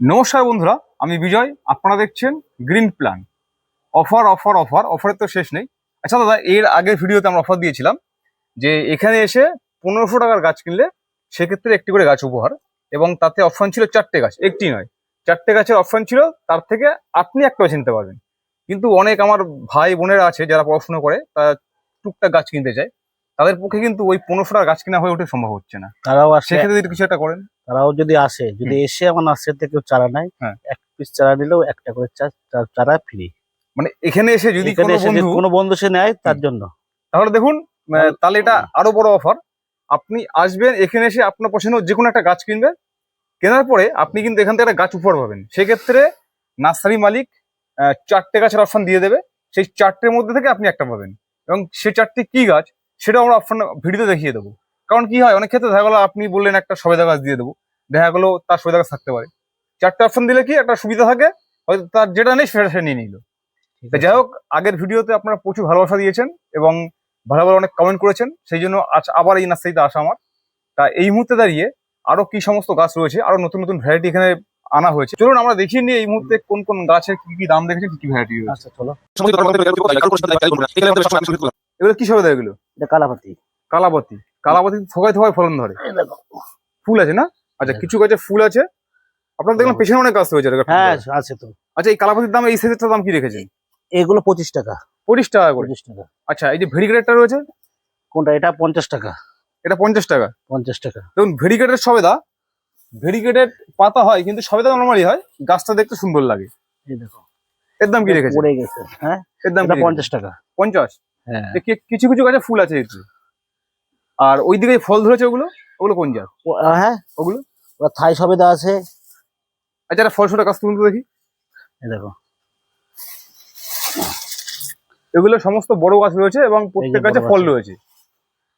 নমস্কার বন্ধুরা আমি বিজয় আপনারা দেখছেন green plan offer offer offer অফারের তো শেষ নেই। আচ্ছা দাদা এর আগের ভিডিওতে আমরা অফার দিয়েছিলাম যে এখানে এসে পনেরোশো টাকার গাছ কিনলে সেক্ষেত্রে একটি করে গাছ উপহার এবং তাতে অপশন ছিল চারটে গাছ একটি নয়। চারটে গাছের অপশন ছিল তার থেকে আপনি একটা বেছে নিতে পারবেন। কিন্তু অনেক আমার ভাই বোনেরা আছে যারা পড়াশোনা করে তারা টুকটাক গাছ কিনতে চায়। তাদের পক্ষে কিন্তু ওই পনেরোশো টাকার গাছ কেনা হয়ে ওঠে সম্ভব হচ্ছে না। তারাও সেক্ষেত্রে যদি কিছু একটা করেন। তারাও যদি আসে যদি এসে আমার নার্সারি থেকে কেউ চারা নেয় হ্যাঁ। এক পিস চারা নিলেও একটা করে চারা ফ্রি মানে এখানে এসে যদি কোনো বন্ধু সে নেয় তার জন্য। তাহলে দেখুন তাহলে এটা আরও বড় অফার আপনি আসবেন এখানে এসে আপনার পছন্দ যে কোনো একটা গাছ কিনবেন কেনার পরে আপনি কিন্তু এখান থেকে একটা গাছ উপহার পাবেন। সেক্ষেত্রে নার্সারি মালিক চারটে গাছের অপশন দিয়ে দেবে। সেই চারটের মধ্যে থেকে আপনি একটা পাবেন। এবং সেই চারটি কি গাছ সেটা আমরা অপশন ভিডিওতে দেখিয়ে দেবো। কারণ কি হয় অনেক ক্ষেত্রে দেখা গেলো আপনি বললেন একটা সবেদা গাছ দিয়ে দেবো। দেখা গেলো তার সবেদা গাছ থাকতে পারে। চারটে অপশন দিলে কি একটা সুবিধা থাকে হয়তো তার যেটা নেই সেটা সে নিয়ে নিল। ঠিক তা আছে? যাই হোক আগের ভিডিওতে আপনারা প্রচুর ভালোবাসা দিয়েছেন এবং ভালো ভালো অনেক কমেন্ট করেছেন। সেই জন্য আজ আবার এই নার্সারিতে আসা আমার। তা এই মুহূর্তে দাঁড়িয়ে আরও কি সমস্ত গাছ রয়েছে আরও নতুন নতুন ভ্যারাইটি এখানে আনা হয়েছে। চলুন আমরা দেখিয়ে নিই এই মুহূর্তে কোন কোন গাছের কি কি দাম দেখেছেন কি কি ভ্যারাইটি রয়েছে। আচ্ছা চলো। এগুলো কি সবে এগুলো এটা কালাপাতি থোকায় থোকায় ফলন ধরে। দেখো। ফুল আছে না? আচ্ছা হ্যাঁ। কিছু গাছে ফুল আছে? আপনার দেখলাম পেছনে অনেক গাছ হয়েছে হ্যাঁ আছে তো। আচ্ছা এই কালাপাতির দাম এই সাইজের দাম কি রেখেছেন? এগুলো পঁচিশ টাকা। পঁচিশ টাকা করে। পঁচিশ টাকা। আচ্ছা এই যে ভেরিগ্রেডটা রয়েছে? কোনটা? এটা পঞ্চাশ টাকা। এটা পঞ্চাশ টাকা। পঞ্চাশ টাকা। দেখুন ভেরিগেটের সবেদা ভেরিগেটের পাতা হয় কিন্তু সবেদা নর্মালি হয় গাছটা দেখতে সুন্দর লাগে। এই দেখো। এর দাম কি রেখেছে পড়ে গেছে হ্যাঁ? এর দাম? পঞ্চাশ টাকা। পঞ্চাশ? হ্যাঁ। কিছু কিছু গাছে ফুল আছে একটু আর ওই দিকে ফল ধরেছে ওগুলো? ওগুলো কোন জাত? হ্যাঁ। ওগুলো? ওরা থাই সবেদা আছে। আচ্ছা একটা ফল ছোটা গাছ তুলতে দেখি। এই দেখো। এগুলো সমস্ত বড় গাছ রয়েছে এবং প্রত্যেক গাছে ফল রয়েছে।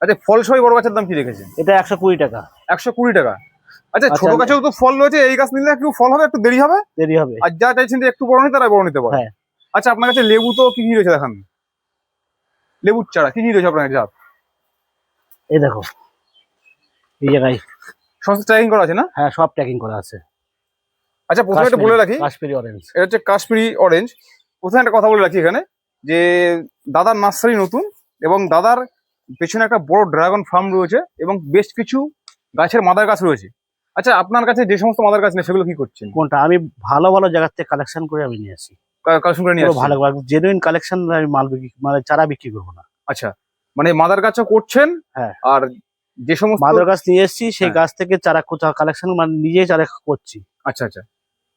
আচ্ছা ফল সবাই বড় গাছের দাম কি রেখেছেন? এটা একশো কুড়ি টাকা। একশো কুড়ি টাকা। আচ্ছা ছোট আচ্ছা। গাছেও তো ফল রয়েছে এই গাছ নিলে একটু ফল হবে একটু দেরি হবে? দেরি হবে। আর যা চাইছেন যে একটু বড় নিতে তারা বড় নিতে পারে। হ্যাঁ। আচ্ছা আপনার কাছে লেবু তো কি কি রয়েছে দেখান? লেবুর চারা কি কি রয়েছে আপনার কাছে? এই দেখো। এই জায়গায় সমস্ত ট্র্যাকিং করা আছে না? হ্যাঁ সব প্যাকিং করা আছে। আচ্ছা প্রথমে একটা বলে রাখি। কাশ্মীরি অরেঞ্জ এটা হচ্ছে কাশ্মীরি অরেঞ্জ প্রথমে একটা কথা বলে রাখি এখানে যে দাদার নার্সারি নতুন এবং দাদার পেছনে একটা বড় ড্রাগন ফার্ম রয়েছে এবং বেশ কিছু গাছের মাদার গাছ রয়েছে। আচ্ছা আপনার কাছে যে সমস্ত মাদার গাছ নেই সেগুলো কি করছেন? কোনটা? আমি ভালো ভালো জায়গার থেকে কালেকশন করে আমি নিয়ে আসি। কালেকশন করে নিয়ে ভালো জেনুইন কালেকশন আমি মাল বিক্রি মানে চারা বিক্রি করব না। আচ্ছা। মানে মাদার গাছও করছেন হ্যাঁ। আর যে সমস্ত মাদার গাছ নিয়ে এসেছি সেই হ্যাঁ। গাছ থেকে চারা কালেকশন মানে নিজেই চারা করছি। আচ্ছা আচ্ছা।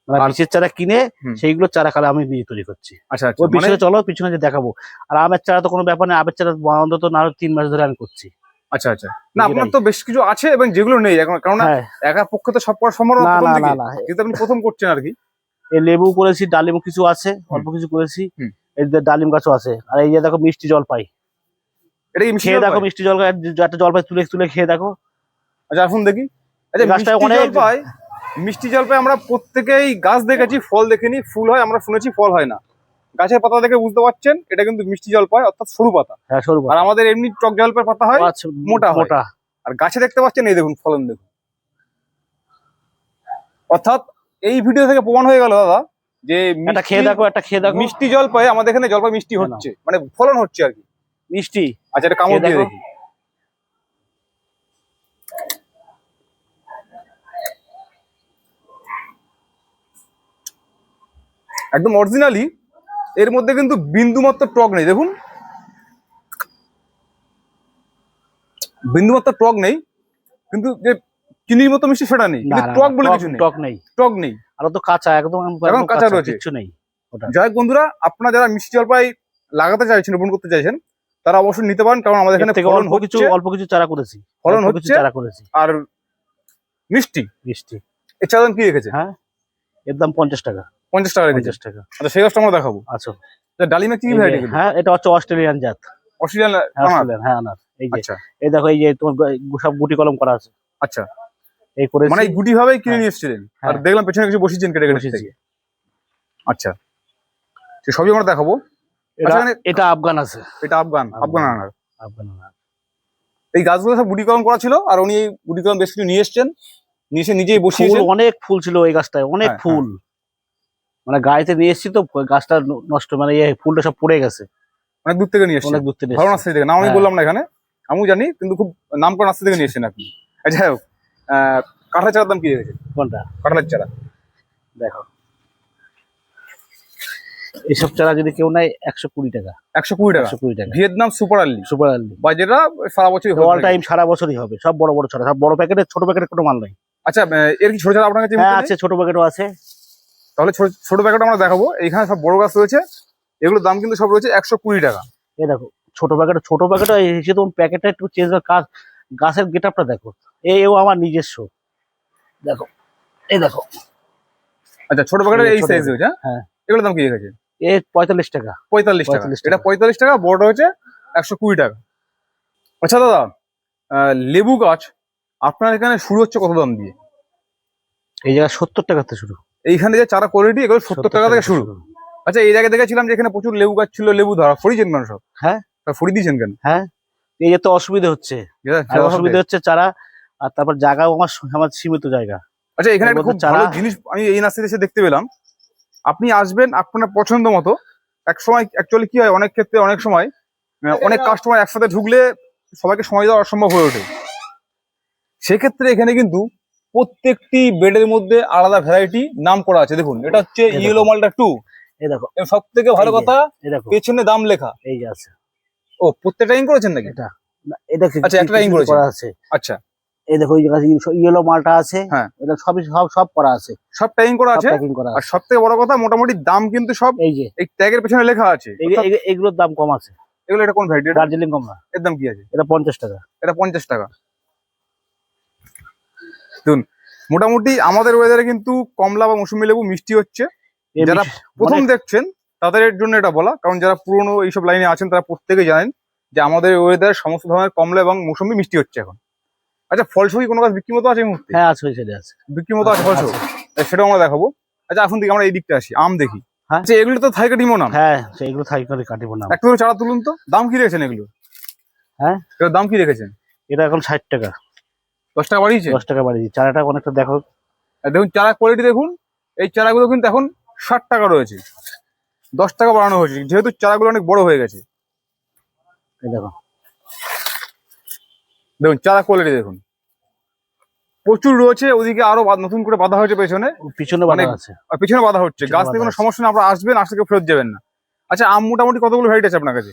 মানে চারা কিনে সেইগুলো চারা কালে আমি নিজে তৈরি করছি। আচ্ছা আচ্ছা। ওই মানে পিছনে চলো পিছনে যে দেখাবো। আর আমের চারা তো কোনো ব্যাপার নেই আমের চারা অন্তত না তিন মাস ধরে আমি করছি। আচ্ছা আচ্ছা। না আপনার তো বেশ কিছু আছে এবং যেগুলো নেই এখন কারণ হ্যাঁ। একা পক্ষে তো সব করা সম্ভব না না কিন্তু আপনি প্রথম করছেন আর কি। এই লেবু করেছি ডালিম কিছু আছে অল্প কিছু করেছি। এই যে ডালিম গাছও আছে। আর এই যে দেখো মিষ্টি জল পাই। এটা কি খেয়ে দেখো মিষ্টি জল একটা জলপাই তুলে তুলে খেয়ে দেখো। আচ্ছা এখন দেখি। আচ্ছা গাছটা মিষ্টি অনেক- জলপাই মিষ্টি জলপাই আমরা প্রত্যেকেই গাছ দেখেছি ফল দেখেনি ফুল হয় আমরা শুনেছি ফল হয় না। গাছের পাতা দেখে বুঝতে পারছেন এটা কিন্তু মিষ্টি জলপাই অর্থাৎ সরু পাতা। হ্যাঁ সরু আর আমাদের এমনি টক জলপাই পাতা হয় আচ্ছা, মোটা মোটা। আর গাছে দেখতে পাচ্ছেন এই দেখুন ফলন দেখুন। অর্থাৎ এই ভিডিও থেকে প্রমাণ হয়ে গেল দাদা যে একটা খেয়ে মিষ্টি- দেখো একটা খেয়ে দেখো। মিষ্টি জলপাই আমাদের এখানে জলপাই মিষ্টি না, না। হচ্ছে মানে ফলন হচ্ছে আর কি। মিষ্টি। আচ্ছা এটা কামড় দিয়ে দেখি। একদম অরিজিনালি এর মধ্যে কিন্তু বিন্দু মাত্র টক নেই দেখুন। বিন্দু মাত্র টক নেই কিন্তু যে চিনির মতো মিষ্টি সেটা নেই কিন্তু টক বলে কিছু নেই। টক নেই। টক নেই। আর তো কাঁচা একদম একদম কাঁচা রয়েছে। কিছু নেই যাই বন্ধুরা আপনারা যারা মিষ্টি জলপাই লাগাতে চাইছেন রোপণ করতে চাইছেন তারা অবশ্যই নিতে পারেন কারণ আমাদের এখানে ফলন কিছু হচ্ছে। অল্প কিছু চারা করেছি। ফলন হচ্ছে? চারা করেছি। আর মিষ্টি। মিষ্টি। এছাড়া দাম কি রেখেছে? হ্যাঁ? এর দাম পঞ্চাশ টাকা। পঞ্চাশ টাকা পঞ্চাশ টাকা। আচ্ছা সেই গাছটা আমরা দেখাবো। আচ্ছা। ডালিমে কি ভ্যারাইটি হ্যাঁ এটা হচ্ছে অস্ট্রেলিয়ান জাত। অস্ট্রেলিয়ান হ্যাঁ, অস্ট্রেলিয়ান হ্যাঁ আনার। এই যে আচ্ছা। এই দেখো এই যে তোমার সব গুটি কলম করা আছে। আচ্ছা। এই করে মানে গুটি ভাবেই কিনে হ্যাঁ। নিয়ে এসেছিলেন? আর হ্যাঁ। দেখলাম পেছনে কিছু বসিয়েছেন কেটে কেটে। আচ্ছা। সবই আমরা দেখাবো। এটা আচ্ছা, মানে- এটা আফগান আছে। এটা আফগান আফগান। আনার আফগান আনার এই গাছগুলো সব কলম করা ছিল আর উনি এই গুটি বেশ কিছু নিয়ে এসছেন। নিচে নিজেই ফুল বসিয়েছেন অনেক ফুল ছিল ওই গাছটায় অনেক হ্যাঁ, ফুল। মানে গাড়িতে নিয়ে এসেছি তো গাছটা ন- নষ্ট মানে ইয়ে ফুলটা সব পড়ে গেছে। অনেক দূর থেকে নিয়ে এসেছেন। অনেক দূর থেকে ভালো নার্সারি থেকে নাম আমি হ্যাঁ। বললাম না এখানে আমিও জানি কিন্তু খুব নাম করা নার্সারি থেকে নিয়ে এসেছেন আপনি। আচ্ছা, যাই হোক আহ, কাঁঠালের চারার দাম কি রেখেছেন কোনটা? কাঁঠালের চারা। দেখো। এইসব চারা যদি কেউ নেয় একশো কুড়ি টাকা। একশো কুড়ি টাকা? একশো কুড়ি টাকা। Vietnam super early super early বা যেটা সারা বছরই অল টাইম সারা বছরই হবে। সব বড় বড় চারা সব বড় প্যাকেটের ছোট প্যাকেটের কোনো মাল নাই। আচ্ছা এর কি ছোট চারা আপনার কাছে হ্যাঁ আছে ছোট প্যাকেটও আছে। তাহলে ছোট ছোট প্যাকেট আমরা দেখাবো। এইখানে সব বড় গাছ রয়েছে। এগুলোর দাম কিন্তু সব রয়েছে একশো কুড়ি টাকা। এই দেখো ছোট প্যাকেট ছোট প্যাকেট এসে তোমার প্যাকেটটা একটু চেঞ্জ কাজ গাছের গেট আপটা দেখো এও আমার নিজস্ব। দেখো এই দেখো। আচ্ছা ছোট প্যাকেটের এই সাইজ রয়েছে হ্যাঁ? হ্যাঁ। এগুলোর দাম কি রেখেছে এ পঁয়তাল্লিশ টাকা। পঁয়তাল্লিশ টাকা। এটা পঁয়তাল্লিশ টাকা বড় হচ্ছে একশো কুড়ি টাকা। আচ্ছা দাদা লেবু গাছ আপনার এখানে শুরু হচ্ছে কত দাম দিয়ে? এই জায়গায় সত্তর টাকা থেকে শুরু। এইখানে যে চারা কোয়ালিটি এগুলো সত্তর টাকা থেকে শুরু। আচ্ছা এই জায়গায় দেখেছিলাম যে এখানে প্রচুর লেবু গাছ ছিল লেবু ধরা। ফড়িয়েছেন কেন সব। হ্যাঁ। ফড়ি দিয়েছেন কেন? হ্যাঁ। এই যে তো অসুবিধা হচ্ছে। অসুবিধা হচ্ছে চারা আর তারপর জায়গাও আমার আমার সীমিত জায়গা। আচ্ছা এখানে একটা খুব ভালো চারা- জিনিস আমি এই এসে দেখতে পেলাম। আপনি আসবেন আপনার পছন্দ মতো। এক সময় অ্যাকচুয়ালি কি হয় অনেক ক্ষেত্রে অনেক সময় অনেক কাস্টমার একসাথে ঢুকলে সবাইকে সময় দেওয়া অসম্ভব হয়ে ওঠে। সেক্ষেত্রে এখানে কিন্তু প্রত্যেকটি বেডের মধ্যে আলাদা ভ্যারাইটি নাম করা আছে। দেখুন এটা হচ্ছে ইয়েলো মালটা টু এই দেখো। সব থেকে ভালো কথা পেছনে দাম লেখা। এই যে আছে। ও প্রত্যেকটা ইন করেছেন নাকি? এটা না, এটা আচ্ছা, একটা কিছু করেছে। আচ্ছা। এই দেখো এই ইয়েলো মালটা আছে। হ্যাঁ। এটা সবই সব সব করা আছে। সব টাইম করা আছে? প্যাকিং করা আর আছে। সব থেকে বড় কথা মোটামুটি দাম কিন্তু সব এই যে। এই ট্যাগের পেছনে লেখা আছে। এগুলোর দাম কম আছে। এগুলো এটা কোন ভ্যারাইটি দার্জিলিং কম না এর দাম কি আছে? এটা পঞ্চাশ টাকা। এটা পঞ্চাশ টাকা। দেখুন মোটামুটি আমাদের ওয়েদারে কিন্তু কমলা বা মৌসুমি লেবু মিষ্টি হচ্ছে। যারা প্রথম দেখছেন তাদের জন্য এটা বলা। কারণ যারা পুরনো এইসব লাইনে আছেন তারা প্রত্যেকে জানেন যে আমাদের ওয়েদারে সমস্ত ধরনের কমলা এবং মৌসুমি মিষ্টি হচ্ছে এখন। আচ্ছা ফলসবি কোনো গাছ বিক্রি মতো আছে এই মুহূর্তে? হ্যাঁ আছে ওই সাইডে আছে। বিক্রি মতো আছে ফলসব সেটাও আমরা দেখাবো। আচ্ছা এখন থেকে আমরা এই দিকটা আসি আম দেখি। হ্যাঁ। আচ্ছা এগুলো তো থাইকা ডিমো নাম হ্যাঁ সেইগুলো থাকি করে কাটিব না। একটু চারা তুলুন তো। দাম কি রেখেছেন এগুলো? হ্যাঁ? এগুলোর দাম কি রেখেছেন? এটা এখন ষাট টাকা। দশ টাকা বাড়িয়েছে? দশ টাকা বাড়িয়ে চারাটা অনেকটা দেখো। দেখুন চারা কোয়ালিটি দেখুন। এই চারাগুলো কিন্তু এখন ষাট টাকা রয়েছে। দশ টাকা বাড়ানো হয়েছে। যেহেতু চারাগুলো অনেক বড় হয়ে গেছে। দেখো। দেখুন চারা কোয়ালিটি দেখুন। প্রচুর রয়েছে ওদিকে আরও নতুন করে বাঁধা হয়েছে পেছনে। পিছনে বাঁধা আছে। পিছনে বাঁধা হচ্ছে। গাছ নিয়ে বাঁধা কোনো সমস্যা না আপনারা আসবেন আসলে কেউ ফেরত যাবেন না। আচ্ছা আম মোটামুটি কতগুলো ভ্যারাইটি আছে আপনার কাছে?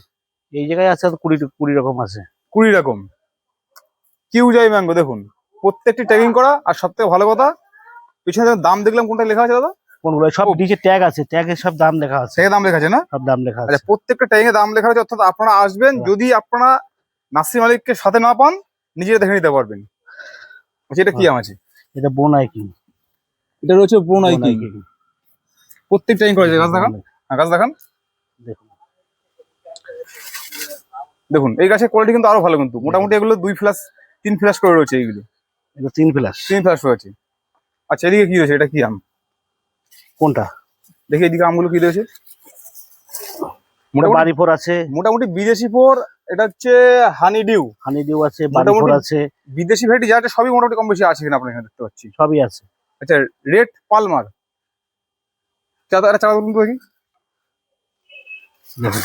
এই জায়গায় আছে কুড়ি কুড়ি রকম আছে। কুড়ি রকম। কিউ যাই ম্যাঙ্গো দেখুন। প্রত্যেকটি ট্যাগিং করা আর সব থেকে ভালো কথা পিছনে দাম দেখলাম কোনটা লেখা আছে দাদা? কোনগুলো সব। নিচে ট্যাগ আছে ট্যাগে সব দাম লেখা আছে। থেকে দাম লেখা আছে না? সব দাম লেখা আচ্ছা আছে। প্রত্যেকটা ট্যাগে দাম লেখা আছে অর্থাৎ আপনারা আসবেন হ্যাঁ। যদি আপনারা নার্সিং মালিককে সাথে না পান নিজেরা দেখে নিতে পারবেন। আচ্ছা এটা কি হ্যাঁ। আম আছে? এটা বোনাই কি। এটা রয়েছে বোনাই কি। প্রত্যেক টাইম করেছে গাছ দেখান। হ্যাঁ গাছ দেখান। দেখুন। এই গাছের কোয়ালিটি কিন্তু আরও ভালো কিন্তু। মোটামুটি এগুলো দুই ফ্ল্যাশ তিন ফ্ল্যাশ করে রয়েছে এইগুলো। এটা তিন প্লাস তিন ফ্ল্যাশ রয়েছে। আচ্ছা এদিকে কি রয়েছে? এটা কি আম? কোনটা? দেখি এদিকে আমগুলো কি রয়েছে। বাড়ি ফোর আছে। মোটামুটি বিদেশি ফোর এটা হচ্ছে হানি ডিউ। হানি ডিউ আছে বাড়ি ফোর আছে। বিদেশি ভ্যারাইটি যা আছে সবই মোটামুটি কম বেশি আছে আপনার এখানে দেখতে পাচ্ছি। সবই আছে। আচ্ছা রেড পালমার। চাঁদা চাঁদা তুলুন তো দেখি। দেখুন।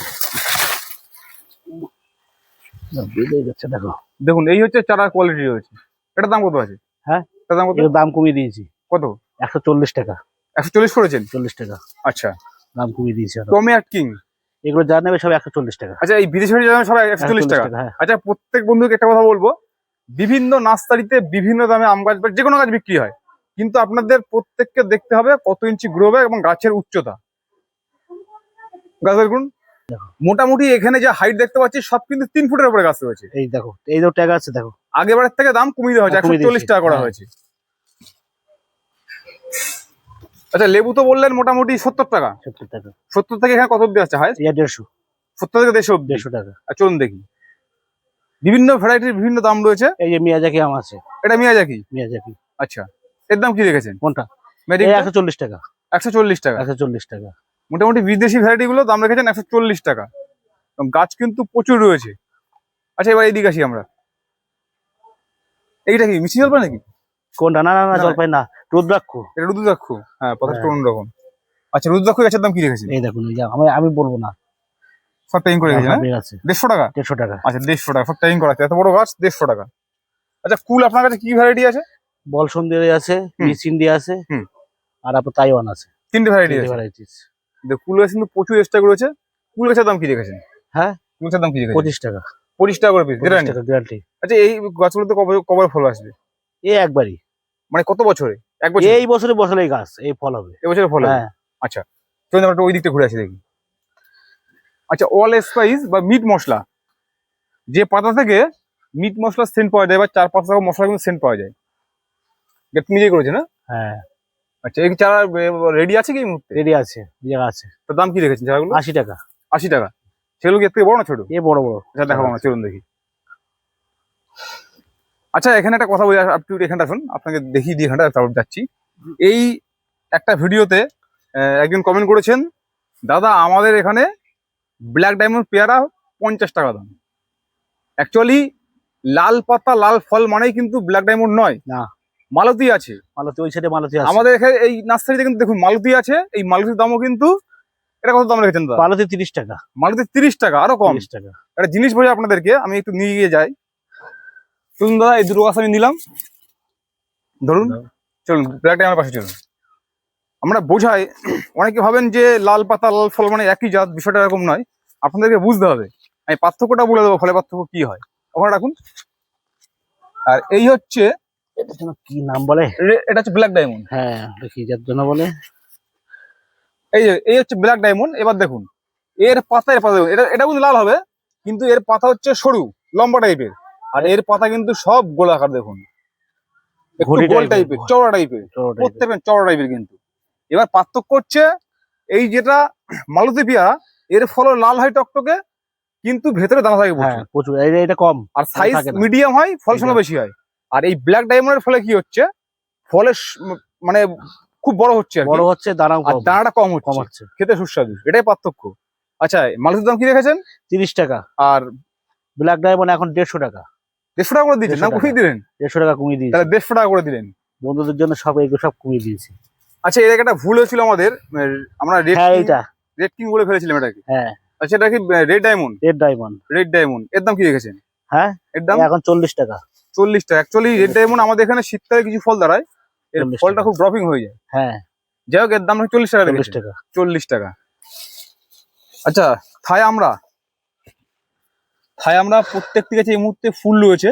দেখো। এই হচ্ছে চারার কোয়ালিটি রয়েছে। এটার দাম কত আছে? হ্যাঁ? এটার দাম কত? দাম কমিয়ে দিয়েছি। কত? একশো চল্লিশ টাকা। একশো চল্লিশ করেছেন? চল্লিশ টাকা। আচ্ছা। দাম কমিয়ে দিয়েছি। টমি আর কিং এগুলো যা নেবে সব একশো চল্লিশ টাকা। আচ্ছা এই বিদেশি দাম সবাই একশো চল্লিশ টাকা। হ্যাঁ। আচ্ছা প্রত্যেক বন্ধুকে একটা কথা বলব বিভিন্ন নার্সারিতে বিভিন্ন দামে আম গাছ বা যে কোনো গাছ বিক্রি হয় কিন্তু আপনাদের প্রত্যেককে দেখতে হবে কত ইঞ্চি গ্রো ব্যাগ এবং গাছের উচ্চতা। গাছ দেখুন দেখো। মোটামুটি এখানে যে হাইট দেখতে পাচ্ছি সব কিন্তু তিন ফুটের উপরে গাছ রয়েছে। এই দেখো এই ট্যাগ আছে দেখো। আগেবারের থেকে দাম কমিয়ে দেওয়া হয়েছে হ্যাঁ, একশো চল্লিশ টাকা করা হ্যাঁ। হয়েছে। আচ্ছা লেবু তো বললেন মোটামুটি সত্তর টাকা। সত্তর টাকা। সত্তর থেকে এখানে কত অব্দি আছে হাই দেড়শো। সত্তর থেকে দেড়শো অব্দি? দেড়শো টাকা। আর চলুন দেখি। বিভিন্ন ভ্যারাইটির বিভিন্ন দাম রয়েছে। এই যে মিয়াজাকি আম আছে। এটা মিয়াজাকি? মিয়াজাকি। আচ্ছা এর দাম কি রেখেছেন? কোনটা? একশো চল্লিশ টাকা। একশো চল্লিশ টাকা। একশো চল্লিশ টাকা। মোটামুটি বিদেশি ভ্যারাইটি গুলো দাম রেখেছেন একশো চল্লিশ টাকা। গাছ কিন্তু প্রচুর রয়েছে। আচ্ছা এবার এইদিকে আসি আমরা। এইটা কি মিষ্টি জলপাই নাকি? কোনটা? না না না। জলপাই না। রুদ্রাক্ষ। এটা রুদ্রাক্ষ? হ্যাঁ হ্যাঁ। আচ্ছা রুদ্রাক্ষ গাছের দাম কি রেখেছেন? এই দেখুন এই আমি আমি বলব না। সব টাইম করে রেখেছেন হ্যাঁ? দেড়শো টাকা? দেড়শো টাকা। আচ্ছা দেড়শো টাকা সব টাইম করা আছে এত বড় গাছ দেড়শো টাকা। আচ্ছা কুল আপনার কাছে কি ভ্যারাইটি আছে? বল সন্ধি আছে হুম। মিস ইন্ডিয়া আছে হুম। আর আপনার তাইওয়ান আছে। তিনটে ভ্যারাইটি আছে। ভ্যারাইটিস কুল গাছ কিন্তু প্রচুর কুল গাছের দাম কি রেখেছেন? হ্যাঁ। কুল গাছের দাম কি রেখেছেন? পঁচিশ টাকা। পঁচিশ টাকা করে পিস গ্যারান্টি আচ্ছা এই গাছগুলোতে কবে কবে ফল আসবে? এই একবারই। মানে কত বছরে? বছর। এই বছরে বছরে গাছ এই ফল হবে। এবছরে ফল হবে? আচ্ছা। চলুন আমরা একটু ওই দিকটা ঘুরে আসি দেখি। আচ্ছা অল স্পাইস বা মিট মশলা। যে পাতা থেকে মিট মশলা সেন্ট পাওয়া যায় বা চার পাঁচ রকম মশলা কিন্তু সেন্ট পাওয়া যায়। এটা তুমি নিজেই করেছে না? হ্যাঁ। আচ্ছা এই চারা রেডি আছে কি এই মুহূর্তে? রেডি আছে জায়গা আছে তার দাম কি রেখেছেন চারাগুলো? আশি টাকা। আশি টাকা। সেগুলো কি থেকে বড় না ছোট? এ বড় বড়। আচ্ছা দেখাবো না চলুন দেখি। আচ্ছা এখানে একটা কথা বলি আপনি এখানটা শুন আপনাকে দেখিয়ে দিয়ে এখানটা তারপর যাচ্ছি। এই একটা ভিডিওতে একজন কমেন্ট করেছেন দাদা আমাদের এখানে ব্ল্যাক ডায়মন্ড পেয়ারা পঞ্চাশ টাকা দাম। অ্যাকচুয়ালি লাল পাতা লাল ফল মানেই কিন্তু ব্ল্যাক ডায়মন্ড নয়। না। মালতী আছে। মালতি ওই সাইডে মালতি আছে। আমাদের এখানে এই নার্সারিতে কিন্তু দেখুন মালতী আছে এই মালতির দামও কিন্তু এটা কত দাম রেখেছেন দাদা? মালতী তিরিশ টাকা। মালতী তিরিশ টাকা আরও কম। টাকা। একটা জিনিস বোঝা আপনাদেরকে আমি একটু নিয়ে গিয়ে যাই। চলুন দাদা এই দুটো গাছ আমি নিলাম। ধরুন চলুন ব্ল্যাক ডায়মন্ডের পাশে চলুন। আমরা বোঝাই অনেকে ভাবেন যে লাল পাতা লাল ফল মানে একই জাত বিষয়টা এরকম নয়। আপনাদেরকে বুঝতে হবে আমি পার্থক্যটা বলে দেবো ফলে পার্থক্য কি হয়। ওখানে রাখুন। আর এই হচ্ছে এটা যেন কি নাম বলে? এটা হচ্ছে ব্ল্যাক ডায়মন্ড। হ্যাঁ দেখি যার জন্য বলে? এই যে এই হচ্ছে ব্ল্যাক ডায়মন্ড এবার দেখুন। এর পাতা এর পাতা এটা এটা কিন্তু লাল হবে কিন্তু এর পাতা হচ্ছে সরু লম্বা টাইপের আর এর পাতা কিন্তু সব গোলাকার দেখুন। একটু গোল। টাইপের চওড়া টাইপের। প্রত্যেকটা চওড়া টাইপের কিন্তু। এবার পার্থক্য হচ্ছে এই যেটা মালতী পেয়ারা এর ফল লাল হয় টকটকে কিন্তু ভেতরে দানা থাকে হ্যাঁ প্রচুর। প্রচুর এটা কম আর সাইজ মিডিয়াম হয় ফল সময় বেশি হয়। আর এই ব্ল্যাক ডায়মন্ডের ফলে কি হচ্ছে ফলের মানে খুব বড় হচ্ছে বড় হচ্ছে আর দানাটা কম হচ্ছে। খেতে সুস্বাদু এটাই পার্থক্য। আচ্ছা মালতির দাম কি রেখেছেন? তিরিশ টাকা। আর ব্ল্যাক ডায়মন্ড এখন দেড়শো টাকা। দেড়শো টাকা করে দিচ্ছেন না কমিয়ে দিলেন? দেড়শো টাকা কমিয়ে দিয়েছি। তাহলে দেড়শো টাকা করে দিলেন। বন্ধুদের জন্য সব এগুলো সব কমিয়ে দিয়েছি। আচ্ছা এর একটা ভুল হয়েছিল আমাদের। আমরা রেড হ্যাঁ এইটা। রেড কিং বলে ফেলেছিলাম এটাকে। হ্যাঁ। আচ্ছা এটা কি red diamond? Red diamond. Red diamond. এর দাম কি রেখেছেন? হ্যাঁ? এর দাম? এখন চল্লিশ টাকা। চল্লিশ টাকা। অ্যাকচুয়ালি রেড ডায়মন্ড আমাদের এখানে শীতকালে কিছু ফল দাঁড়ায়। এর ফলটা খুব ড্রপিং হয়ে যায়। হ্যাঁ। যাই হোক এর দাম চল্লিশ টাকা চল্লিশ টাকা। চল্লিশ টাকা। আচ্ছা থাই আমরা। থাই আমরা প্রত্যেকটি গাছে এই মুহূর্তে ফুল রয়েছে।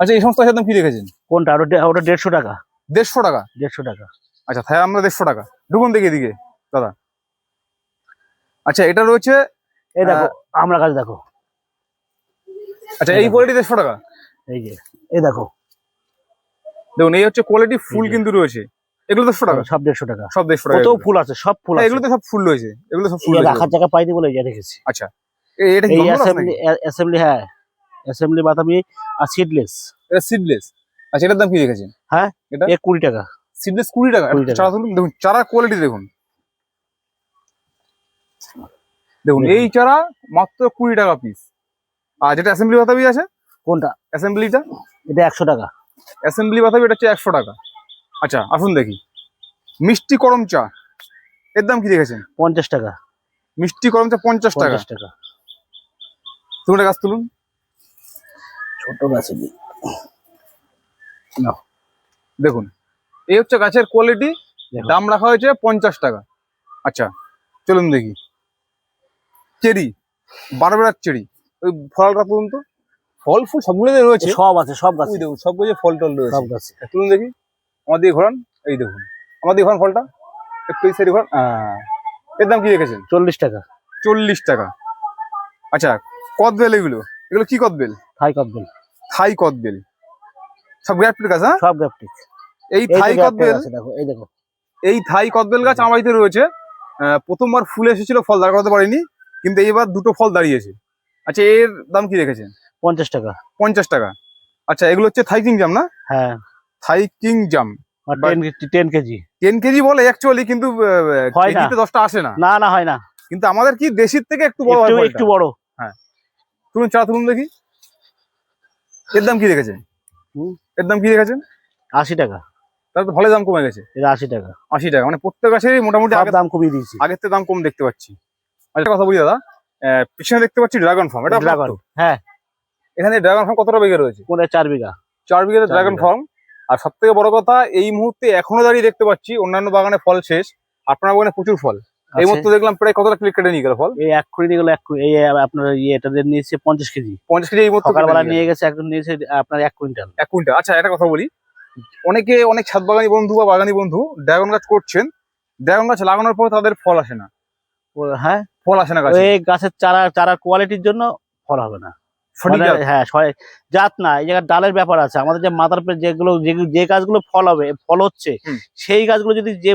আচ্ছা এই সমস্ত গাছের দাম কি রেখেছেন? কোনটা? ওটা ওটা দেড়শো টাকা। দেড়শো টাকা? দেড়শো টাকা। আচ্ছা থাই আমরা দেড়শো টাকা। ঢুকুন দেখি এদিকে দাদা। আচ্ছা এটা রয়েছে এই দেখো আমরা কাছে দেখো। আচ্ছা এই কোয়ালিটি দেড়শো টাকা? এই যে এই দেখো। দেখুন এই হচ্ছে কোয়ালিটি ফুল কিন্তু রয়েছে। এগুলো দেড়শো টাকা? সব দেড়শো টাকা। সব দেড়শো টাকা। কত ফুল আছে? সব ফুল আছে। এগুলোতে সব ফুল রয়েছে। এগুলো সব ফুল রাখার জায়গা পাইনি বলে এটা রেখেছি। আচ্ছা। এটা কি অ্যাসেম্বলি অ্যাসেম্বলি হ্যাঁ অ্যাসেম্বলি বাতাবি আর সিডলেস এটা সিডলেস আচ্ছা এটার দাম কি রেখেছেন এ কুড়ি টাকা। সিডলেস কুড়ি টাকা? চারা তুলুন দেখুন চারা কোয়ালিটি দেখুন। দেখুন। এই চারা মাত্র কুড়ি টাকা পিস আর যেটা অ্যাসেম্বলি বাতাবি আছে? কোনটা? অ্যাসেম্বলিটা এটা একশো টাকা। অ্যাসেম্বলি বাতাবি এটা হচ্ছে একশো টাকা। আচ্ছা আসুন দেখি। মিষ্টি করম চা এর দাম কি রেখেছেন পঞ্চাশ টাকা। মিষ্টি করম চা পঞ্চাশ টাকা। পঞ্চাশ টাকা তুলুন গাছ তুলুন? ছোট গাছ। দেখুন এই হচ্ছে গাছের কোয়ালিটি। দাম রাখা হয়েছে পঞ্চাশ টাকা। আচ্ছা চলুন দেখি। চেরি বারো বেড়ার চেরি ওই ফলটা তুলুন তো। ফল ফুল সবগুলোতে রয়েছে। সব আছে সব গাছ। দেখুন সব গাছে ফল টল রয়েছে। সব গাছ। তুলুন দেখি। আমাদের ঘোরান এই দেখুন। আমাদের ঘোরান ফলটা? একটু এই সাইডে ঘোরান এর দাম কি রেখেছেন? চল্লিশ টাকা। চল্লিশ টাকা। আচ্ছা কদবেল এগুলো? এগুলো কি কদবেল? থাই কদবেল। থাই কদবেল। সব গ্রাফটের গাছ হ্যাঁ? সব গ্যাপটিক এই থাই কদবেল দেখো এই দেখো। এই থাই কদবেল গাছ আমার বাড়িতে রয়েছে। প্রথমবার ফুল এসেছিল ফল দাঁড় করাতে পারিনি কিন্তু এইবার দুটো ফল দাঁড়িয়েছে। আচ্ছা এর দাম কি রেখেছেন? পঞ্চাশ টাকা। পঞ্চাশ টাকা। আচ্ছা এগুলো হচ্ছে থাই কিং জাম না? হ্যাঁ। থাই কিং জাম। Ten KG. টেন কেজি বলে অ্যাকচুয়ালি কিন্তু হয় কেজিতে দশটা আসে না। না না হয় না। কিন্তু আমাদের কি দেশির থেকে একটু বড় হয় একটু বড়। তুলুন চা তুলুন দেখি। এর দাম কি রেখেছেন? হুম। এর দাম কি রেখেছেন? আশি টাকা। তাহলে তো ভালো দাম কমে গেছে। এটা আশি টাকা। আশি টাকা মানে প্রত্যেক গাছেরই মোটামুটি আগে দাম কমিয়ে দিয়েছি। আগের থেকে দাম কম দেখতে পাচ্ছি। একটা কথা বলি দাদা পিছনে দেখতে পাচ্ছি ড্রাগন ফার্ম এটা ড্রাগন হ্যাঁ। এখানে ড্রাগন ফার্ম কতটা বিঘা রয়েছে? কোনে চার বিঘা। চার বিঘাতে ড্রাগন। ফার্ম আর সব থেকে বড় কথা এই মুহূর্তে এখনও দাঁড়িয়ে দেখতে পাচ্ছি অন্যান্য বাগানে ফল শেষ। আপনার বাগানে প্রচুর ফল। এই মতো দেখলাম প্রায় কতটা ক্লিক কেটে নিয়ে গেল ফল? এই এক কুড়ি গেল এক এই আপনার ইয়েটা নিয়েছে পঞ্চাশ কেজি। পঞ্চাশ কেজি এই মতো সকালবেলা নিয়ে নিয়ে গেছে একজন নিয়েছে আপনার এক কুইন্টাল। এক কুইন্টাল। আচ্ছা একটা কথা বলি। অনেকে অনেক ছাদ বাগানি বন্ধু বা বাগানি বন্ধু ড্রাগন গাছ করছেন। ড্রাগন গাছ লাগানোর পর তাদের ফল আসে না। হ্যাঁ? ফল আসে না গাছে। এই গাছের চারা চারা কোয়ালিটির জন্য ফল হবে না। হ্যাঁ সবাই- জাত না এই জায়গায় ডালের ব্যাপার আছে। আমাদের যে মাথার পেট যেগুলো যে- গাছগুলো ফল হবে ফল হচ্ছে সেই গাছগুলো যদি যে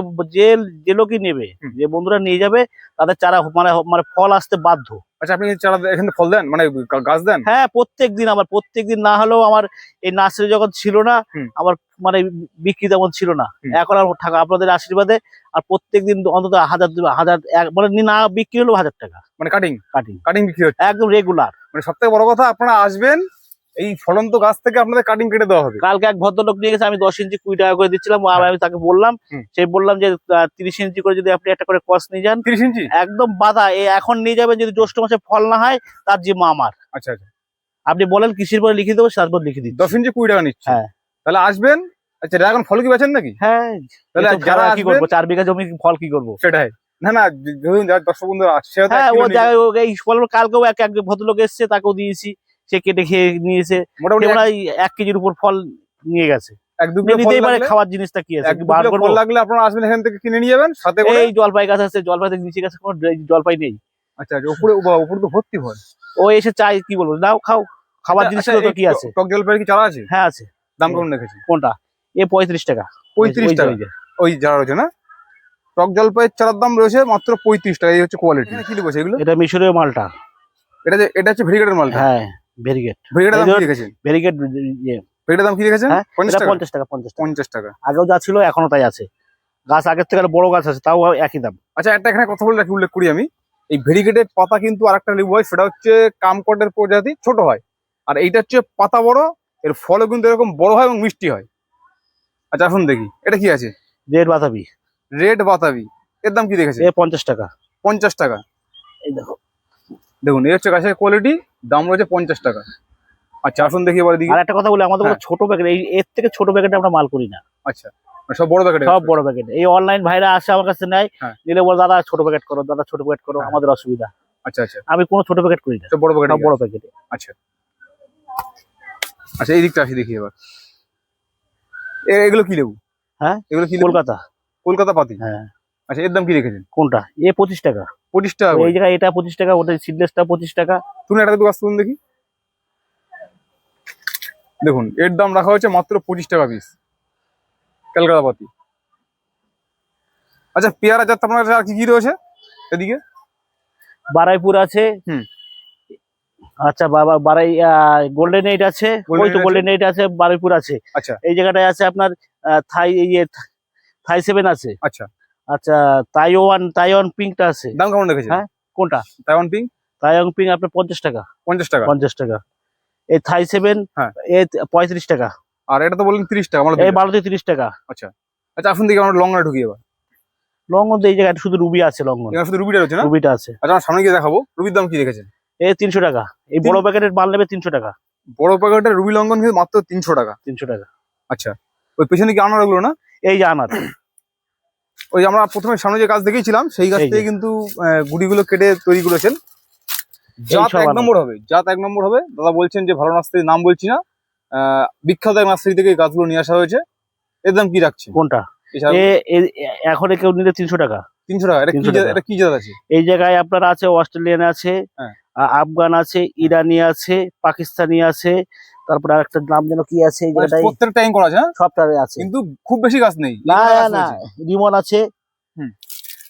যে লোকই নেবে যে বন্ধুরা নিয়ে যাবে তাদের চারা মানে মানে ফল আসতে বাধ্য। আচ্ছা আপনি চারা এখানে ফল দেন? মানে গাছ দেন? হ্যাঁ প্রত্যেক দিন আমার প্রত্যেক দিন না হলেও আমার এই নার্সারি জগৎ ছিল না। আমার মানে বিক্রি তেমন ছিল না। এখন আর থাকা আপনাদের আশীর্বাদে আর প্রত্যেক দিন অন্তত হাজার হাজার মানে না বিক্রি হলেও হাজার টাকা। মানে কাটিং কাটিং কাটিং বিক্রি হচ্ছে? একদম রেগুলার মানে সব থেকে বড় কথা আপনারা আসবেন এই ফলন্ত গাছ থেকে আপনাদের কাটিং কেটে দেওয়া হবে। কালকে এক ভদ্রলোক নিয়ে গেছে আমি দশ ইঞ্চি কুড়ি টাকা করে দিচ্ছিলাম আর আমি তাকে বললাম। সেই বললাম যে তিরিশ ইঞ্চি করে যদি আপনি একটা করে কস নিয়ে যান তিরিশ ইঞ্চি? একদম বাধা এখন নিয়ে যাবেন যদি জ্যৈষ্ঠ মাসে ফল না হয় তার জিম্মা আমার। আচ্ছা আচ্ছা। আপনি বলেন কৃষির পরে লিখে দেবো তারপর লিখে দিচ্ছি। দশ ইঞ্চি কুড়ি টাকা নিচ্ছে। হ্যাঁ। তাহলে আসবেন আচ্ছা ড্রাগন ফল কি বেছেন নাকি? হ্যাঁ তাহলে যারা কি করব চার বিঘা জমি ফল কি করব? সেটাই। না না ধরুন যারা দর্শক বন্ধুরা আসছে হ্যাঁ ও কিলো নিবে। ও এই ফল কালকেও এক এক ভদ্রলোক এসছে তাকেও দিয়েছি। সে কেটে খেয়ে নিয়েছে। মোটামুটি এক- কেজির উপর ফল নিয়ে গেছে। জিনিসটা কি আছে? লাগলে আপনারা আসবেন এখান থেকে কিনে নিয়ে যাবেন সাথে করে এই জলপাই গাছ আছে জলপাই থেকে নিচে গাছে কোনো জলপাই নেই। আচ্ছা আচ্ছা উপরে উপরে তো ভর্তি ফল। ও এসে চাই কি বলব? নাও খাও। খাবার আচ্ছা, তো কি আছে? টক জলপাই কি চারা আছে? হ্যাঁ আছে। দাম কেমন রেখেছে? কোনটা? এ পঁয়ত্রিশ টাকা। পঁয়ত্রিশ টাকা। ওই যে। যারা রয়েছে না? টক জলপাইয়ের চারার দাম রয়েছে মাত্র পঁয়ত্রিশ টাকা এই হচ্ছে কোয়ালিটি কি এগুলো এটা মিশরীয় মালটা। এটা যে এটা হচ্ছে ভেরিগেটের মাল হ্যাঁ। ভেরিগেট ভেরিগেটের দাম কি ধর- লিখেছেন ভেরিগেট ভেরিগেটের দাম কি হ্যাঁ, পঞ্চাশ টাকা? পঞ্চাশ টাকা পঞ্চাশ টাকা। পঞ্চাশ টাকা। আগেও যা ছিল এখনও তাই আছে। গাছ আগের থেকে বড় গাছ আছে তাও একই দাম। আচ্ছা একটা এখানে কথা বলে রাখি উল্লেখ করি আমি। এই ভেরিগেটের পাতা কিন্তু আরেকটা লেবু হয় সেটা হচ্ছে কামকটের প্রজাতি ছোট হয়। আর এইটা হচ্ছে পাতা বড় এর ফলও কিন্তু এরকম বড় হয় এবং মিষ্টি হয়। আচ্ছা এখন দেখি এটা কি আছে? রেড বাতাবি রেড বাতাবি এর দাম কি দেখেছে এ পঞ্চাশ টাকা। পঞ্চাশ টাকা। এই দেখো। দেখুন এই হচ্ছে গাছের কোয়ালিটি দাম রয়েছে পঞ্চাশ টাকা। আচ্ছা আসুন দেখি এবার দিকে আর একটা কথা বলি আমাদের হ্যাঁ। ছোট প্যাকেট এই এর থেকে ছোট প্যাকেটে আমরা মাল করি না। আচ্ছা মানে সব বড় প্যাকেট সব বড় প্যাকেট এই অনলাইন ভাইরা আসে আমার কাছে নেয় হ্যাঁ। নিলে বল দাদা ছোট প্যাকেট করো দাদা ছোট প্যাকেট করো হ্যাঁ। আমাদের অসুবিধা। আচ্ছা আচ্ছা। আমি কোনো ছোট প্যাকেট করি না। সব বড় প্যাকেট বড় প্যাকেট আচ্ছা। আচ্ছা এই দিকটা আসি দেখি এবার। এগুলো কি লেবু? হ্যাঁ? এগুলো কি কলকাতা। কলকাতা পাতি? হ্যাঁ। আচ্ছা এর দাম কি রেখেছেন? কোনটা? এ পঁচিশ টাকা। পঁচিশ টাকা এই জায়গায় এটা পঁচিশ টাকা ওটা সিডলেসটা পঁচিশ টাকা। তুমি একটা দু গাছ তুলুন দেখি। দেখুন এর দাম রাখা হয়েছে মাত্র পঁচিশ টাকা পিস কলকাতা পাতি। আচ্ছা পেয়ারা জাত আপনার আর কি কি রয়েছে এদিকে? বারাইপুর আছে। হুম। আচ্ছা বাবা বারাই গোল্ডেন এইট আছে। ওই তো গোল্ডেন এইট আছে। বারাইপুর আছে। আচ্ছা। এই জায়গাটায় আছে আপনার থাই ইয়ে থাই সেভেন আছে। আচ্ছা। আচ্ছা তাইওয়ান তাইওয়ান পিঙ্কটা আছে। দাম কেমন রেখেছে হ্যাঁ। কোনটা? তাইওয়ান পিঙ্ক তাইওয়ান পিঙ্ক আপনার পঞ্চাশ টাকা। পঞ্চাশ টাকা? পঞ্চাশ টাকা। এই থাই সেভেন হ্যাঁ। এ পঁয়ত্রিশ টাকা। আর এটা তো বললেন তিরিশ টাকা আমার এই বারোতে তিরিশ টাকা। আচ্ছা। আচ্ছা আসুন দেখি আমরা লঙ্গনা ঢুকি এবার। লঙ্ঘন তো এই জায়গায় শুধু রুবি আছে এখানে শুধু রুবিটা রয়েছে না? রুবিটা আছে। আচ্ছা আমার সামনে গিয়ে দেখাবো। রুবির দাম কি রেখেছেন? এই তিনশো টাকা। এই বড় প্যাকেটের মাল নেবে তিনশো টাকা। বড় প্যাকেটের রুবি লঙ্গন কিন্তু মাত্র তিনশো টাকা। তিনশো টাকা। আচ্ছা। ওই পেছনে কি আনার ওগুলো না? এই যে আনার। ওই আমরা প্রথমে সামনে যে গাছ দেখেছিলাম সেই গাছ থেকে কিন্তু গুড়িগুলো কেটে তৈরি করেছেন। জাত এক নম্বর হবে জাত এক নম্বর হবে। দাদা বলছেন যে ভালো নার্সারির নাম বলছি না। বিখ্যাত এক নার্সারি থেকে গাছগুলো নিয়ে আসা হয়েছে। এর দাম কি রাখছে কোনটা? এখন কেউ নিলে তিনশো টাকা। তিনশো টাকা। এটা কি 300 জাত- কি জাত আছে? এই জায়গায় আপনার আছে অস্ট্রেলিয়ান আছে হ্যাঁ। আফগান আছে ইরানি আছে পাকিস্তানি আছে তারপরে আরেকটা নাম যেন কি আছে মানে প্রত্যেকটা করা আছে হ্যাঁ? সবটা আছে। কিন্তু খুব বেশি গাছ নেই। না না রিমন আছে।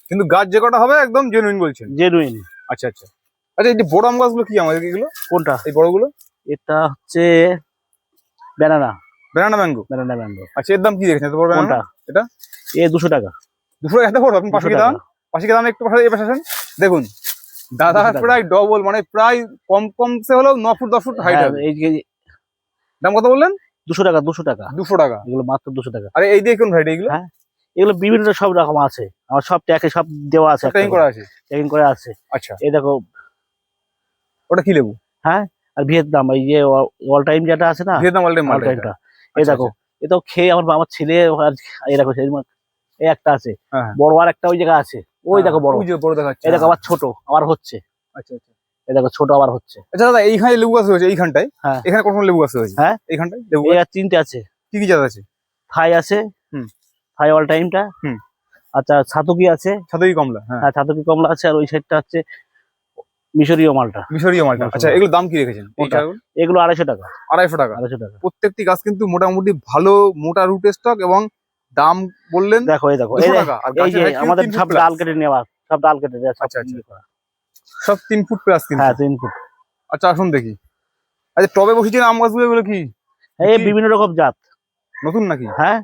কিন্তু গাছ যে কটা হবে একদম জেনুইন বলছেন? জেনুইন আচ্ছা আচ্ছা। আচ্ছা এই যে বড় আম গাছগুলো কি আমাদের এগুলো? কোনটা? এই বড়গুলো? এটা হচ্ছে banana banana mango banana mango আচ্ছা এর দাম কি দেখেছেন? বড় কোনটা? এটা? এ দুশো টাকা। দুশো টাকা এত বড়? আপনি পাশে 200 গিয়ে দাঁড়ান। টাকা। পাশে দাঁড়ান একটু? পাশে এ পাশে আসেন। দেখুন দাদা 200 প্রায় ডবল মানে প্রায় কম কম সে হলেও ন ফুট দশ ফুট হাইট হ্যাঁ, হবে। এই যে দাম কত বললেন? দুশো টাকা দুশো টাকা। দুশো টাকা। এগুলো মাত্র দুশো টাকা। আরে এই কোন ভ্যারাইটি এগুলো? হ্যাঁ, এগুলো বিভিন্ন সব রকম আছে। আমার সব ট্যাকে সব দেওয়া আছে ট্রেন করা আছে? ট্যাকিং করে আছে। আচ্ছা। এই দেখো। ওটা কি লেবু? হ্যাঁ আর ভিয়েতনাম এই যে অল টাইম যেটা আছে না? ভিয়েতনাম আলটে অল টাইমটা এই আচ্ছা, দেখো এটাও খেয়ে আমার আমার ছেলে আর এই দেখো সেই এই একটা আছে। হ্যাঁ, হ্যাঁ। বড় আর একটা ওই জায়গা আছে। ওই দেখো বড়। ওই যে বড় দেখাচ্ছে এই দেখো আবার ছোট আবার হচ্ছে। আচ্ছা। দেখো ছোট আবার হচ্ছে। আচ্ছা দাদা এইখানে লেবু গাছ হয়েছে এইখানটায়? হ্যাঁ। এখানে কোন লেবু গাছ হয়েছে হ্যাঁ। এইখানটায় লেবু গাছ? তিনটে আছে। কি কি জাত আছে? থাই আছে। হুম। থাই অল টাইমটা হুম। আচ্ছা ছাতুকি আছে। সাদই কমলা হ্যাঁ। হ্যাঁ ছাতুকি কমলা আছে আর ওই সাইডটা হচ্ছে মিশরীয় মালটা। মিশরীয় মালটা। আচ্ছা এগুলো দাম কি রেখেছেন? এগুলো? আড়াইশো টাকা। আড়াইশো টাকা। আড়াইশো টাকা। প্রত্যেকটি গাছ কিন্তু মোটামুটি ভালো মোটা রুটের স্টক এবং দাম বললেন দেখো এই দেখো এই যে- আমাদের সব ডাল কেটে নেওয়া সব ডাল কেটে দেওয়া আচ্ছা, আচ্ছা। সব তিন ফুট প্লাস কিন্তু হ্যাঁ তিন ফুট আচ্ছা আসুন দেখি। আচ্ছা টবে বসেছেন আম গাছগুলো এগুলো কি? এই বিভিন্ন রকম জাত। নতুন নাকি? হ্যাঁ?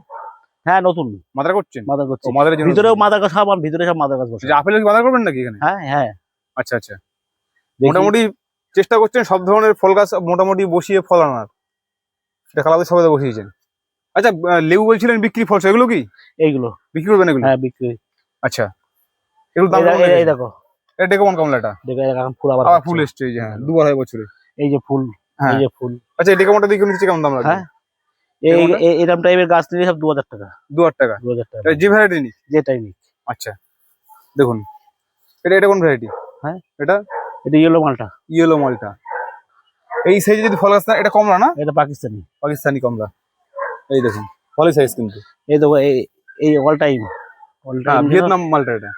হ্যাঁ নতুন। মাদার করছেন? মাদার করছে। ও মাদারের জন্য ভিতরেও মাদার গাছ সব ভিতরে সব মাদার গাছ বসে। আপেল মাদার করবেন নাকি এখানে? হ্যাঁ হ্যাঁ। আচ্ছা আচ্ছা। মোটামুটি চেষ্টা করছেন সব ধরনের ফল গাছ মোটামুটি বসিয়ে ফল আনার। সেটা কালাদের সবাই বসিয়েছেন। আচ্ছা লেবু বলছিলেন বিক্রি ফল এগুলো কি? এইগুলো। বিক্রি করবেন এগুলো? হ্যাঁ বিক্রি। আচ্ছা। এগুলো দাম এই দেখো- এটা ডেকোমন কমলাটা? দেখো এখন ফুল আবার আবার ফুল এসছে। হ্যাঁ দুবার হয় বছরে। এই যে ফুল হ্যাঁ। এই যে ফুল। আচ্ছা এই ডেকোমনটা দিয়ে নিচ্ছে কেমন দাম লাগবে? হ্যাঁ। এই এরকম টাইপের গাছ নিলে সব দু হাজার টাকা। দু হাজার টাকা? দু হাজার টাকা যে ভ্যারাইটি নি যেটাই নি আচ্ছা দেখুন। এটা এটা কোন ভ্যারাইটি হ্যাঁ। এটা? এটা ইয়েলো মালটা। ইয়েলো মালটা। এই সাইজে যদি ফল না এটা কমলা না? এটা পাকিস্তানি। পাকিস্তানি কমলা। এই দেখুন ভালোই সাইজ কিন্তু। এই দেখো এই এই all time all time Vietnam মালটা এটা।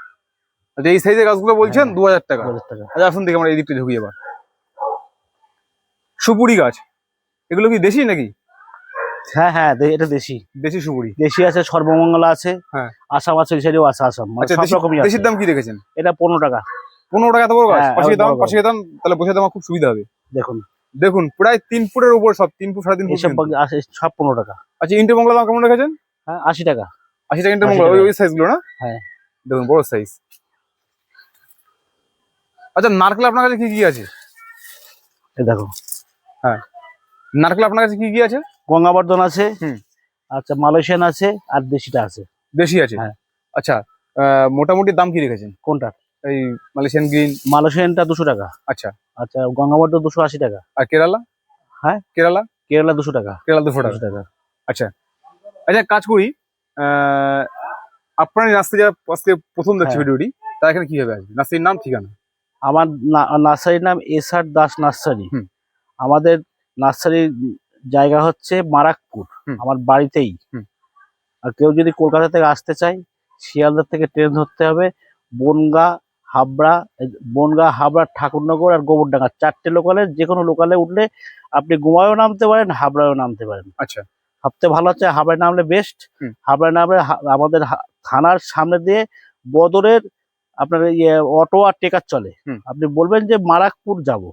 আচ্ছা এই সাইজের গাছগুলো বলছেন? হ্যাঁ। দু হাজার টাকা। আচ্ছা আসুন দেখি আমরা এই দিকটা ঢুকি এবার। সুপুরি গাছ। এগুলো কি দেশি নাকি? হ্যাঁ হ্যাঁ এটা দেশি। দেশি সুপুরি। দেশি আছে সর্বমঙ্গলা আছে হ্যাঁ। আসাম আছে ওই সাইডেও আছে আসাম। মানে আচ্ছা সব দেশি রকমই দেশির দাম কি রেখেছেন? এটা পনেরো টাকা। পনেরো টাকা এত বড় গাছ? হ্যাঁ, পাশে দাম পাশে দাম? তাহলে বসে দাম খুব সুবিধা হবে। দেখুন। দেখুন প্রায় তিন ফুটের উপর সব তিন ফুট সাড়ে তিন ফুট সব পনেরো টাকা। আচ্ছা ইন্টার বাংলা দাম কেমন রেখেছেন? হ্যাঁ আশি টাকা। আশি টাকা ইন্টার 80 বাংলা ওই টাকা। ওই সাইজগুলো না? হ্যাঁ। দেখুন বড় সাইজ আচ্ছা নারকেল আপনার কাছে কি কি আছে? এই দেখো। নারকেল আপনার কাছে কি কি আছে? গঙ্গাবর্ধন আছে হুম। আচ্ছা মালয়েশিয়ান আছে আর দেশিটা আছে। দেশি আছে? হ্যাঁ। আচ্ছা মোটামুটি দাম কি রেখেছেন? কোনটা? এই মালয়েশিয়ান গ্রিন? মালয়েশিয়ানটা দুশো টাকা। আচ্ছা। আচ্ছা গঙ্গাবর্ধন দুশো আশি টাকা। আর কেরালা? হ্যাঁ? কেরালা? কেরালা দুশো টাকা। কেরালা দুশো টাকা। টাকা। আচ্ছা। কাজ করি আপনার নার্সারি যারা আজকে প্রথম দেখছে হ্যাঁ। ভিডিওটি তারা এখানে কীভাবে আসবে? নার্সারির নাম ঠিকানা? আমার নার্সারির নাম এস আর দাস নার্সারি। আমাদের নার্সারির জায়গা হচ্ছে মারাকপুর আমার বাড়িতেই। আর কেউ যদি কলকাতা থেকে আসতে চায় শিয়ালদা থেকে ট্রেন ধরতে হবে বনগা হাবড়া বনগা হাবড়া ঠাকুরনগর আর গোবরডাঙ্গা। চারটে লোকালে যে কোনো লোকালে উঠলে আপনি গোমায়ও নামতে পারেন হাবড়ায়ও নামতে পারেন। আচ্ছা। সবচেয়ে ভালো হচ্ছে হাবড়ায় নামলে বেস্ট হাবড়ায় নামলে আমাদের থানার সামনে দিয়ে বদরের আপনার ইয়ে অটো আর টেকার চলে। আপনি বলবেন যে মারাকপুর যাব।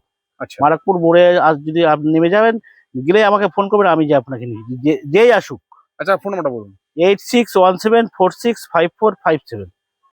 আচ্ছা। মারাকপুর মোড়ে আজ যদি আপনি নেমে যাবেন গেলে আমাকে ফোন করবেন আমি যে আপনাকে নিয়ে যেই আসুক। আচ্ছা ফোন নাম্বারটা বলুন। Eight six one seven four six five four five seven